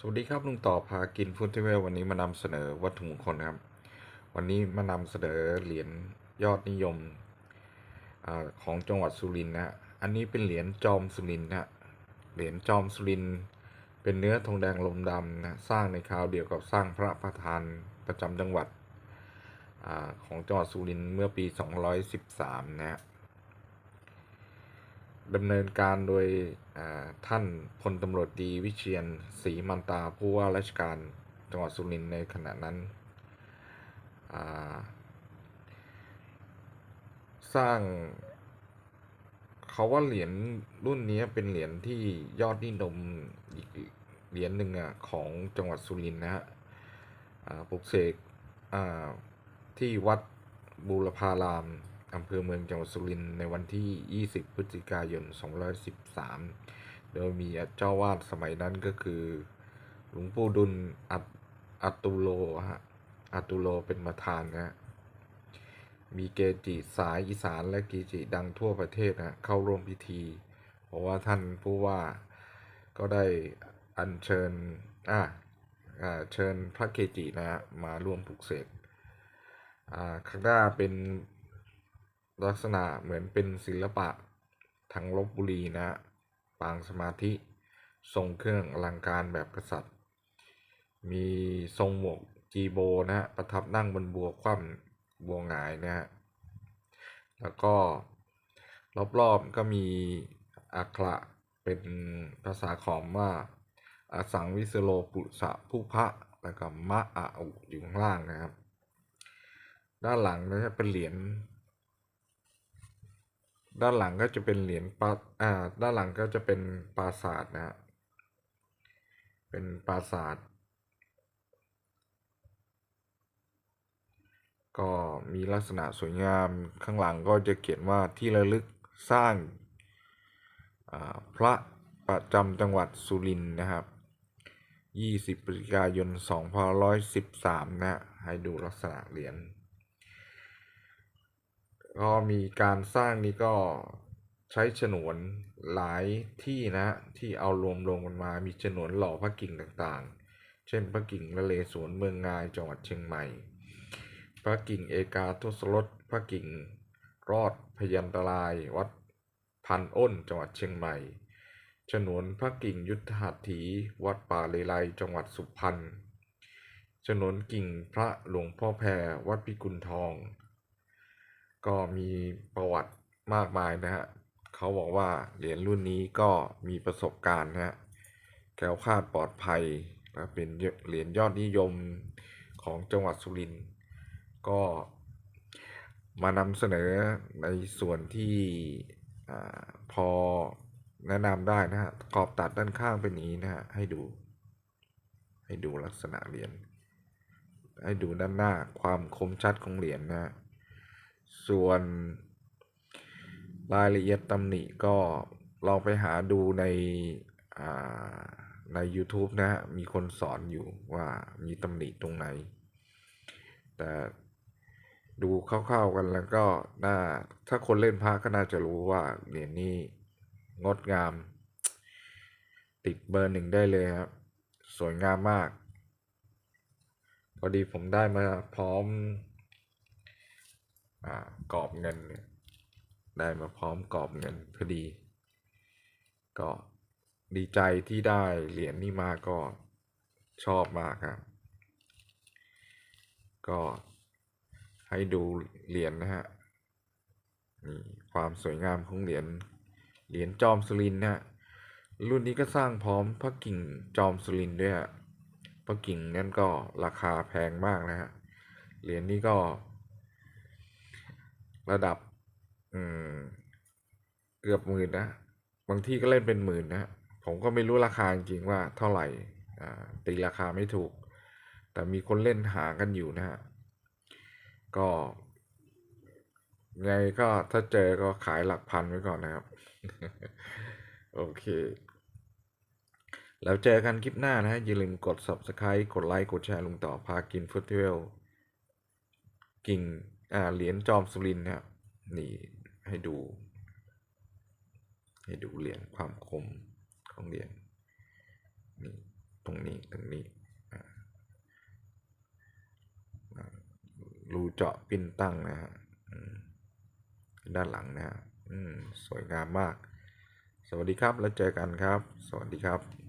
สวัสดีครับลุงต่อพากินฟู้ดเทเวลวันนี้มานำเสนอวัตถุมงคลครับ วันนี้มานำเสนอเหรียญยอดนิยมอของจังหวัดสุรินทร์นะฮะอันนี้เป็นเหรียญจอมสุรินทร์นะฮะเหรียญจอมสุรินทร์เป็นเนื้อทองแดงลมดำนะสร้างในคราวเดียวกับสร้างพระประธานประจำจังหวัดอของจังหวัดสุรินทร์เมื่อปี 213 นะฮะ ดำเนินการโดยท่านพลตำรวจดีวิเชียนศรีมันตาผู้ว่าราชการจังหวัดสุรินทร์ในขณะนั้น สร้างเขาว่าเหรียญรุ่นนี้เป็นเหรียญที่ยอดนิยมอีกเหรียญหนึ่งอะของจังหวัดสุรินทร์นะฮะปลุกเสกที่วัดบูรพาราม อำเภอเมืองจังหวัดสุรินทร์ในวันที่ 20 พฤศจิกายน2513 โดยมีเจ้าวาดสมัยนั้นก็คือ หลวงปู่ดุลอัตอัตุโลฮะอัตุโลเป็นประธานนะฮะมีเกจิสายอีสานและเกจิดังทั่วประเทศนะเข้าร่วมพิธี เพราะว่าท่านผู้ว่าก็ได้อัญเชิญอ่าเชิญพระเกจินะฮะมาร่วมปลุกเสกอ่าข้างหน้าเป็น ลักษณะเหมือนเป็นศิลปะทางลบบุรีนะปางสมาธิทรงเครื่องอลังการแบบกษัตริย์ มีทรงหมวกจีโบนะฮะประทับนั่งบนบัวคว่ำบัวหงายนะฮะแล้วก็รอบๆก็มีอักขระเป็นภาษาขอมว่าอสังวิสโลปุสะผู้พระแล้วก็มะอะอุอยู่ข้างล่างนะครับ ด้านหลังนะฮะเป็นเหรียญ ด้านหลังก็จะเป็นเหรียญปราอ่า ด้านหลังก็จะเป็นปราสาทนะฮะ เป็นปราสาทก็มีลักษณะสวยงามข้างหลังก็จะเขียนว่าที่ระลึกสร้างอ่าพระประจำจังหวัดสุรินทร์นะครับ 20พฤศจิกายน 2513 นะฮะ ให้ดูลักษณะเหรียญ ก็มีการสร้างนี้ก็ใช้ฉนวนหลายที่นะที่เอารวมรวมกันมา มีฉนวนหล่อพระกิ่งต่างๆ เช่นพระกิ่งนเรศวรเมืองงายจังหวัดเชียงใหม่ พระกิ่งเอกาทศรสพระกิ่งรอดพยันตรายวัดพันอ้นจังหวัดเชียงใหม่ฉนวนพระกิ่งยุทธหัตถี วัดป่าเลไลจังหวัดสุพรรณฉนวนกิ่งพระหลวงพ่อแพรวัดพิกุลทอง ก็มีประวัติมากมายนะฮะเขาบอกว่าเหรียญรุ่นนี้ก็มีประสบการณ์นะฮะแคล้วคลาดปลอดภัยและเป็นเหรียญยอดนิยมของจังหวัดสุรินทร์ก็มานำเสนอในส่วนที่อพอแนะนำได้นะฮะขอบตัดด้านข้างเป็นอย่างนี้นะฮะให้ดู ให้ดูลักษณะเหรียญให้ดูด้านหน้าความคมชัดของเหรียญนะฮะ ส่วนรายละเอียดตำหนิก็ลองไปหาดูในอ่าใน YouTube นะฮะ มีคนสอนอยู่ว่ามีตำหนิตรงไหน แต่ดูคร่าวๆกันแล้วก็น่าถ้าคนเล่นพระก็น่าจะรู้ว่าเหรียญนี้งดงาม ติดเบอร์หนึ่งได้เลยครับ สวยงามมาก พอดีผมได้มาพร้อม กรอบเงินเนี่ยได้มาพร้อมกรอบเงินพอดี ก็ดีใจที่ได้เหรียญนี้มาก็ชอบมากครับ ก็ให้ดูเหรียญนะฮะนี่ความสวยงามของเหรียญเหรียญจอมสุรินนะฮะรุ่นนี้ก็สร้างพร้อมพระกิ่งจอมสุรินด้วยฮะพระกิ่งนั่นก็ราคาแพงมากนะฮะเหรียญนี้ก็ ระดับ อืม เกือบหมื่นนะ บางที่ก็เล่นเป็นหมื่นนะ ผมก็ไม่รู้ราคาจริงว่าเท่าไหร่ อ่า ตีราคาไม่ถูก แต่มีคนเล่นหากันอยู่นะฮะ ก็ไงก็ถ้าเจอก็ขายหลักพันไว้ก่อนนะครับ โอเค แล้วเจอกันคลิปหน้านะฮะ อย่าลืมกด subscribe กดไลค์ กดแชร์ลุงต่อพากินฟุตเทลกิ่ง อ่าเหรียญจอมสุรินนะครับนี่ให้ดู ให้ดูเหรียญความคมของเหรียญนี่ตรงนี้ตรงนี้รูเจาะปิ้นตั้งนะฮะด้านหลังนะฮะสวยงามมาก สวัสดีครับแล้วเจอกันครับ สวัสดีครับ